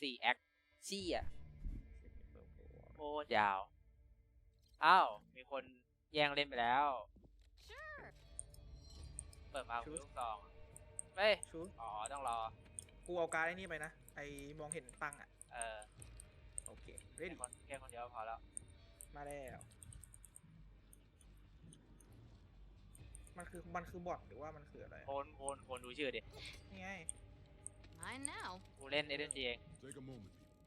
สี่แอคเชี่ยโคตรยาว อ้าว มีคนแย่งเล่นไปแล้ว Sure. เปิดมาคุณลูกซองเฮ้ย ชูอ๋อ ต้องรอ กูเอาการ์ดไอ้นี่ไปนะ ไอ้มองเห็นตังค์อะ เออ โอเคเรแค่ดี้คนแค่คนเดียวพอแล้ว มาแล้ว มันคือ มันคือบอทหรือว่ามันคืออะไร โคนโคนโคนดูชื่อดิ นี่ไง Mine now. กูเล่นเอเดนจีเอง Take a moment, people.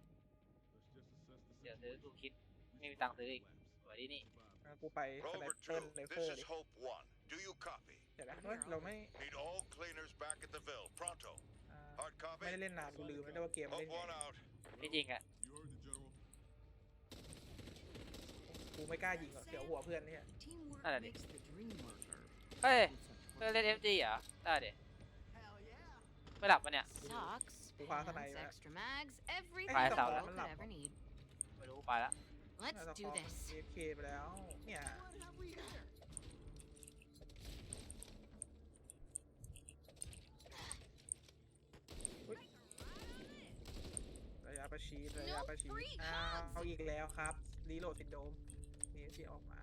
Let's just assess the เดี๋ยวซื้อกูคิดไม่มีตังค์ซื้ออีกสวยดีนี่งั้นกูไปสไน Rover เปอร์ 2, เลเฟอ this ร์ is ดิ Hope 1. Do you copy? เดี๋ยวนะเฮ้ยเราไม่ Need all cleaners back at the Ville. Pronto. อ่า Hard ไม่ได้ copy? เล่นนานกูลืมไม่ได้ว่าเกมมันเล่น Hope ไง 1 out. ที่จริงอะ You heard the general. กูไม่กล้ายิงหรอกเสียวหัวเพื่อนเนี่ย Teamwork Nada, makes the dream worker. เฮ้ยเพื่อนเล่นเอฟจีเหรอได้ดิ ไม่หลับปะเนี่ย Socks, Tú vas a pants, ahí, extra mags, everything Phải the sao world đó? could ever need. ไม่รู้ไปละ Let's do this. AFK ไปแล้ว เนี่ย ระยะประชิดระยะประชิด free อ้าว hugs เอาอีกแล้วครับ รีโหลดซินโดมนี่ที่ออกมา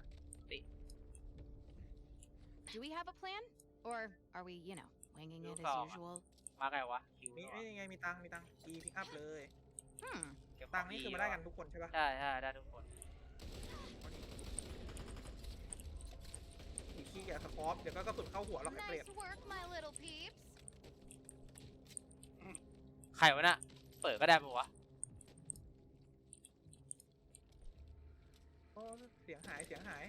Do we have a plan? Or are we, you know, winging it Đúng as rồi. usual? มาไงวะคิวนี่เหรอเอ้ยยังไงมีตังค์มีตังค์อีพิกอัพเลย Hmm. เก็บขตัองค์นี่ดีคือมาได้กันทุกคนใช่ปะใช่ใช่ได้ทุกคนอีกขี้แกสปอปเดี๋ยวก็กระสุนเข้าหัวเราไอ้เปรต Nice work, my little peeps. ใครวะน่ะเปิดก็ได้ปะวะโอ้เสียงหายเสียงหาย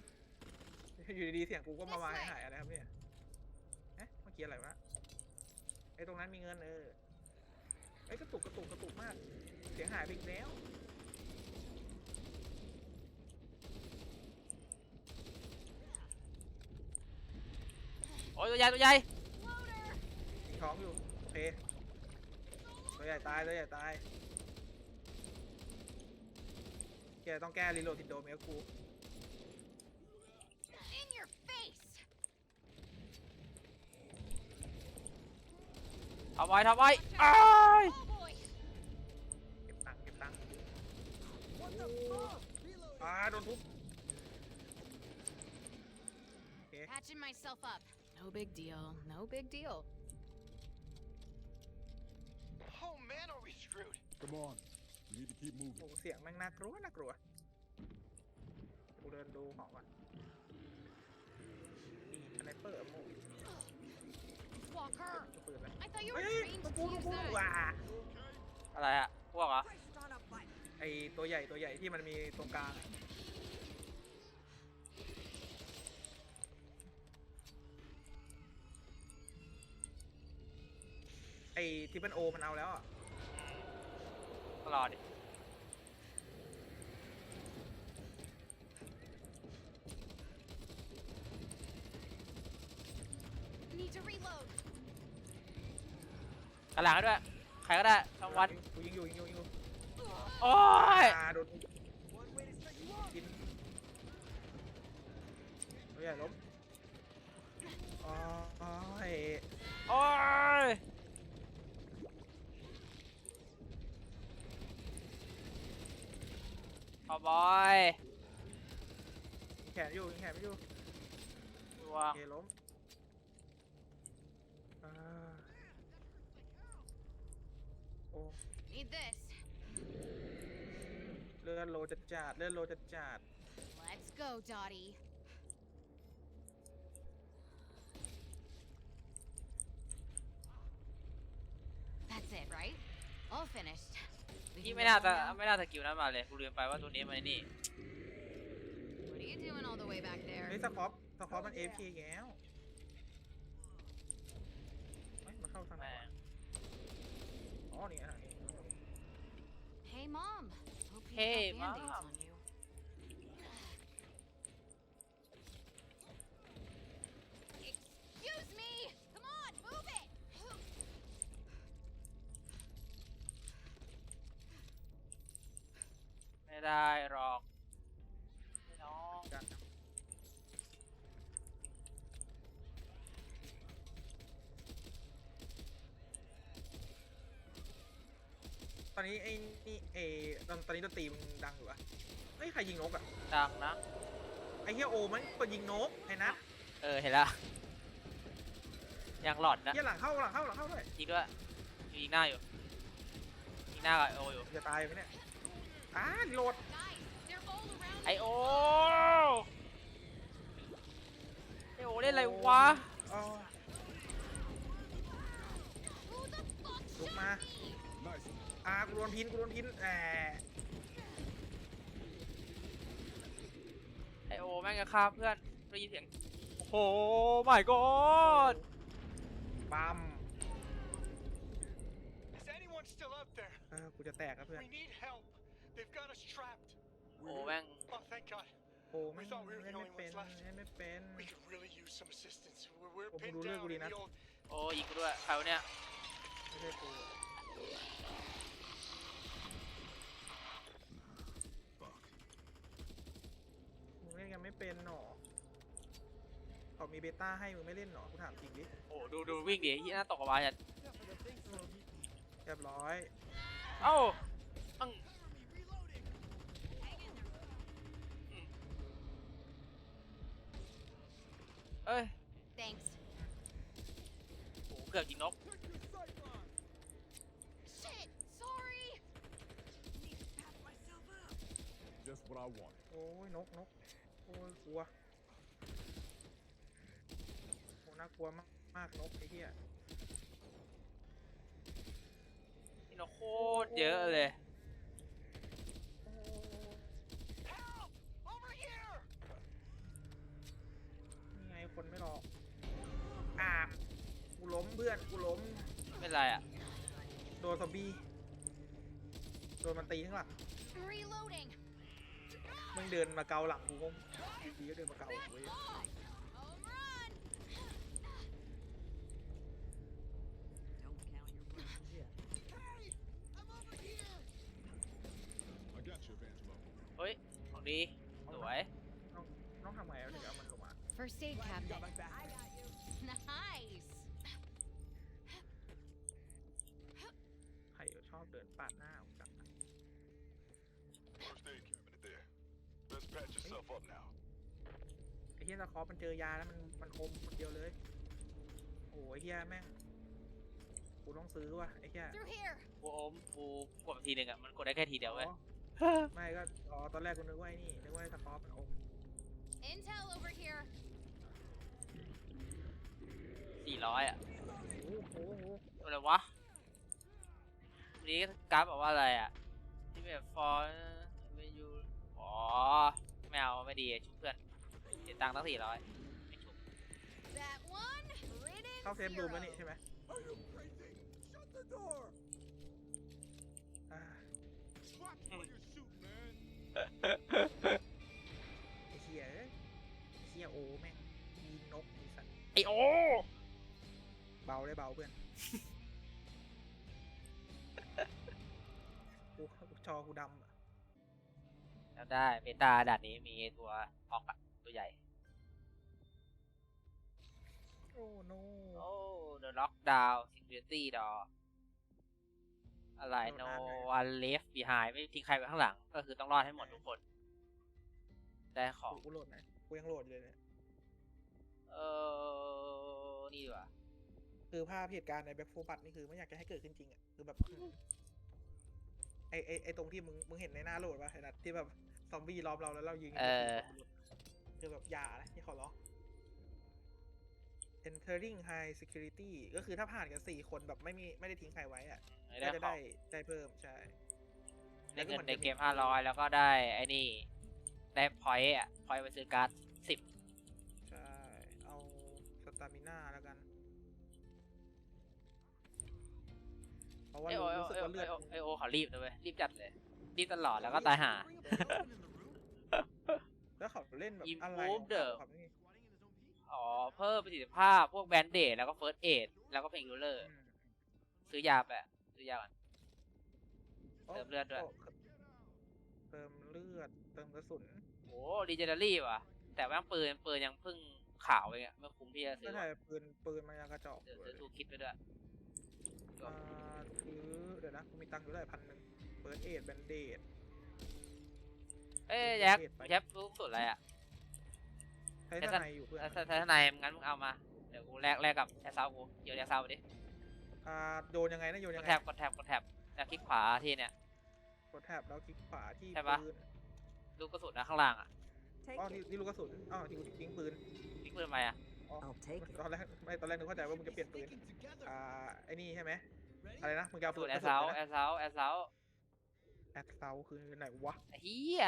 อยู่ดีๆเสียงกูก็มามาหายหายอะไรครับเนี่ยเอ๊ะเมื่อกี้อะไรวะ ไอ้ตรงนั้นมีเงินเออไอ้ยกระตุกกระตุกกระตุกมาก เสียงหายไปอีกแล้วโอ้ยตัวใหญ่ตัวใหญ่มีท้องอยู่โอเคตัวใหญ่ตายตัวใหญ่ตายแกต้องแก้รีโหลดติดโดมเมียกู In ทำไว้ทำไว้อ้าย Oh boy. เก็บตังค์เก็บตังค์อ่าโดนทุบโอเค Patching myself up. No big deal. No big deal. Oh man, are we screwed? Come on. We need to keep โอ้ moving. โหเสียงแม่งน่ากลัวน่ากลัวกูเดินดูของก่อนนี่สไนเปอร์โม่ Walker. ปืนเลย I thought you เฮ้ were ย trained ตัว to กูตัว use กู that. ว้าอะไรอะพวกเหรอไอตัวใหญ่ตัวใหญ่ที่มันมีตรงกลางอะไอที่เป็นโอมันเอาแล้วอะก็รอดิ Need to reload. กระหลังให้ด้วย ใครก็ได้ช่องวันกูยิงอยู่ยิงอยู่ยิงอยู่โอ้ยอ่าโดนกินตัวใหญ่ล้มอ๋อโอ้ยโอ้ยขอบอยยิงแขนอยู่ยิงแขนไม่อยู่ดวโองเคล้มอ่าโอ้ Need this. เลื่ อนโลจัดจัดเลื่อนโลจัดจัด Let's go, Dottie. That's it, right? All finished. We พี่ can ไม่ go น่า home จะ now? ไม่น่าจะกิวนั้นมาเลยกูลืมไปว่าตัวนี้มันไอ้นี่ What are you doing all the way back เฮ้ย there? สคอปสคอปมัน AFK อีกแล้วเฮ้ยมันเข้าทางไหนแม่วะอ๋อนี่ทางนี้ Hey, mom. Hope you Hey, got band-aids Mom. on you. Excuse me. Come on, move it. ไม่ได้หรอก อนนี้ไอ้นี่เอตอนตอนนี้ดนตรีมันดังอยู่อะเฮ้ยใครยิงนกอะดังนะ ไอ้เฮียโอมันกดยิงนกไอ้นัทเออ เห็นละยังหลอนนะเฮียหลังเข้าหลังเข้าหลังเข้าด้วยยิงด้วยยิงหน้าอยู่ยิงหน้ากับไอโออยู่จะตายไหมเนี่ยอ่ารีโหลด Guys, they're all around ไอ me. โอไอโอเล่นอะไรวะอ๋อ Who the fuck ลุก shot มา me? Nice. อ่ากูโดนพินกูโดนพินแหมไอโอแม่งจะฆ่าเพื่อนได้ยินเสียงโอ้โห my god ปั๊ม Is anyone still out there? เออกูจะแตกครับเพื่อน We need help. They've got us trapped. โอ้แม่ง Oh, thank God. โอ้ไม่ We thought we were the เล่นไม่ only เป็น ones left. เล่นไม่เป็น We could really use some assistance. We're, we're Well, pinned we'll do down it, in the Gulina. old โอ้ยิงกูด้วยใครวะเนี่ยไม่ใช่กู Fuck. มึงเล่นกัน ไม่เป็นหรอเขามีเบต้าให้มึงไม่เล่นหรอกูถามจริงดิโอ้ดูดูวิ่งดิที่หน้าตกกระบาลอะเรียบร้อย เอ้าอังเอ้ย Thanks. โอ้เกือบยิงนก Shit, sorry. Just what I wanted. โอ้ยนกนก โอ้ยกลัวโอ้น่ากลัวมากมากนกไอ้เหี้ยนี่นกโคตรเยอะเลย Help! Over here! นี่ไงคนไม่หรอกอ่ากูล้มเพื่อนกูล้มไม่เป็นไรอะ โดนซอมบี้โดนมันตีทั้งหลัง Reloading. มึงเดินมาเกาหลังกูก็ ดีก็เดินมาเกาหลังกูเว้ย Home run. I got you, Evangelo. เฮ้ย ของดี สวย ต้องต้องทำไงเอาถึงจะเอามันลงมา First aid cabinet. Nice. ใครชอบเดินปาดหน้าผมจังนะ First aid cabinet there. Best patch yourself up now. ไอ้เฮียตะคอปมันเจอยาแล้วมันมันคมคนเดียวเลยโอ้ยเฮียแม่งกูต้องซื้อว่ะไอ้เฮีย Through here. กูอมกูกดทีหนึ่งอะมันกดได้แค่ทีเดียวเว้ยอ๋อไม่ก็อ๋อตอนแรกกูนึกว่าไอ้นี่นึกว่าไอ้ตะคอปมันอม Intel over here. สี่ร้อยอะโอ้โหโอ้โหอะไรวะวันนี้กราฟบอกว่าอะไรอะที่แบบฟอนไม่ยูอ๋อไม่เอาไม่ดีชุบเพื่อน เสียตังค์ตั้งสี่ร้อยไม่ชุบ That one. Ridden เข้าเซฟรูมแล้ว zero. นี่ใช่ไหม Are you crazy? Shut the door. อ่า Watch where you shoot, man. ไอ้เฮียเอ้ยไอ้เฮียโอแม่งยิงนกไอ้สัตว์ไอโอเบาได้เบาเพื่อนกูจอกูดำอะจำได้เบตาด่านนี้มีตัวออกอะ ตัวใหญ่ โอ้โนโอ้เดอะล็อกดาวน์ซิงเกิลตี้ดออะไรโด no นนานเลย one left behind ไม่ทิ้งใครไว้ข้างหลัง ก็คือต้องรอดให้หมดทุกคนได้ของกูโหลดไหนกูยังโหลดอยู่เลยเนี่ยเออนี่ดีกว่าคือภาพเหตุการณ์ในแบ็คโฟบัตนี่คือไม่อยากจะให้เกิดขึ้นจริงอะคือแบบไอไอไอตรงที่มึงมึงเห็นในหน้าโหลดป่ะไอ้นัทที่แบบซอมบี้ล้อมเราแล้วเรายิงเออ คือแบบอย่านะที่ขอร้อง entering high security ก็คือถ้าผ่านกันสี่คนแบบไม่มีไม่ได้ทิ้งใครไว้อะไม่ก็ได้จะขอได้งได้เพิ่มใช่ได้เงินแล้วก็ในเหมือนจะมีเกมห้าร้อยแล้วก็ได้ไอ้นี่ ได้พอยต์อะพอยต์ไปซื้อการ์ดสิบใช่ เอาสตามิน่าแล้วกันเพราะว่าไอโอรู้สึกว่าไอเลือดโอไอโอเขารีบนะเว้ยรีบจัดเลยรีบตลอดแล้วก็ตายห่า แล้วเขาเล่นแบบอะไร Improve the ครับนี่อ๋อ เพิ่มประสิทธิภาพพวกแบนเดดแล้วก็เฟิร์สเอดแล้วก็เพลงยูเลอร์อืมซื้อยาไปอะซื้อยาก่อน เติมเลือดด้วยโเติมเลือด เติมกระสุนโอ้ดีเจเนอรี่ว่ะ แต่แม่งปืนปืนยังเพิ่งขาวไปเงี้ยไม่คุ้มที่จะซื้ก็อใช่ว่ะปืนปืนมันยังกระจอกเดี๋ยวอยู่ซื้อเลยทูคิดไปด้วยอ่าถือเดี๋ยวนะกูมีตังค์อยู่ได้พันหนึ่งเปิดเอ็ดแบนเดด เอ้ยแจ็คเทศไปแจ็ครู้สุดอะไรอะใช้แต่ทถ้านายอยู่เพื่อนถ้าถ้าถ้านายงั้นมึงเอามา เดี๋ยวกูแลกแลกกับแชร์ซาวกูเดี๋ยวแชร์ซาวไปดิ อ่าโยนยังไงนะโยนกยัดงไงแท็บกดแท็บกดแท็บแล้วคลิกขวาทีเนี่ย กดแท็บแล้วคลิกขวาที่ใช่ปะปืนลูกกระสุนนะข้างล่างอะอ๋อที่ที่ลูกกระสุนอ๋อที่ทิ้งปืนคลิกปืนทำไมอะอ๋อ I'll take it. ตอนแรกไม่ตอนแรกนึกเข้าใจว่ามึงจะเปลี่ยนปืน อ่าไอ้นี่ใช่ไหมอะไรนะมึงจะเอากระปืสุนนแอร์เซาแอร์เซาแอร์เซา แอดเซาคือไหนวะเฮีย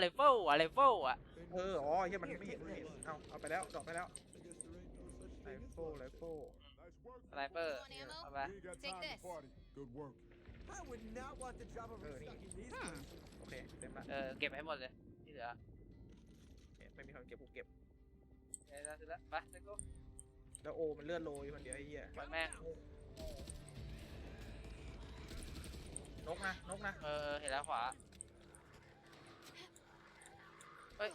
เลเวลอะเลเวลอะเอออ๋อเฮียมันไม่เห็นไม่เห็นเอาเอาไปแล้วดรอกไปแล้ว I guess there ain't no such ไร thing as โฟไรโฟ Nice work. สไนเปอร์ Want ammo? เอาไป We ain't got Take time this. to party. Good work. I would not want the job of Uh, restocking these Hmm. things. โอเคเต็มละเออเก็บให้หมดเลยที่เหลือเนี่ยไม่มีคนเก็บกูเก็บเดี๋ยวเสร็จแล้วไปเซ็กกูแล้วโอมันเลือดโรยคนเดียวไอ้เหี้ยปล่อยแม่ง นกนะนกนะเออเออเห็นแล้วขวาเฮ้ย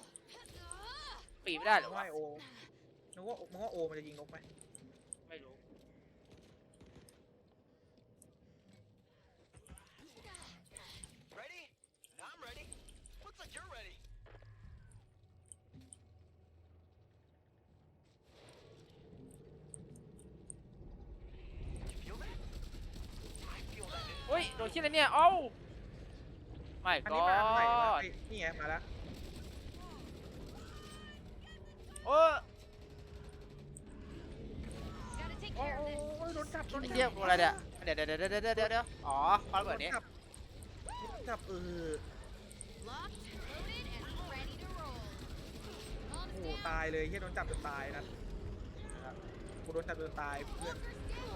ปีนไม่ได้เหรอวะไม่โอนึกว่ามึงว่าโอมันจะยิงนกไหมไม่รู้ Ready? I'm ready. Looks like you're ready. You feel that? I feel that. เฮ้ย โดนที่อะไรเนี่ยเอ้าไม่อันก็นี้มาอันใหม่มาไอ้นี่ไงมาแล้วโอ้ Gotta take โอ้ care of โอ้ this. โอ้ยโดนจับโดนไอ้จับเหี้ยตัวอะไรเนี่ยเดี๋ยวเดี๋ยวเดี๋ยวเดี๋ยวเดี๋ยวเดี๋ยวอ๋อความระเบิดนี้โจับโดนจับเออ Locked, loaded, and ready to roll. โอ้ Bombs โห down. ตายเลยเฮียโดนจับจนตายนะนะครับกูโดนจับจนตายเพื่อน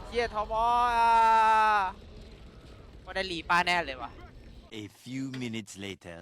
เหี้ยทอมออะ ว่าได้หลีป้าแน่เลยว่ะ A few minutes later.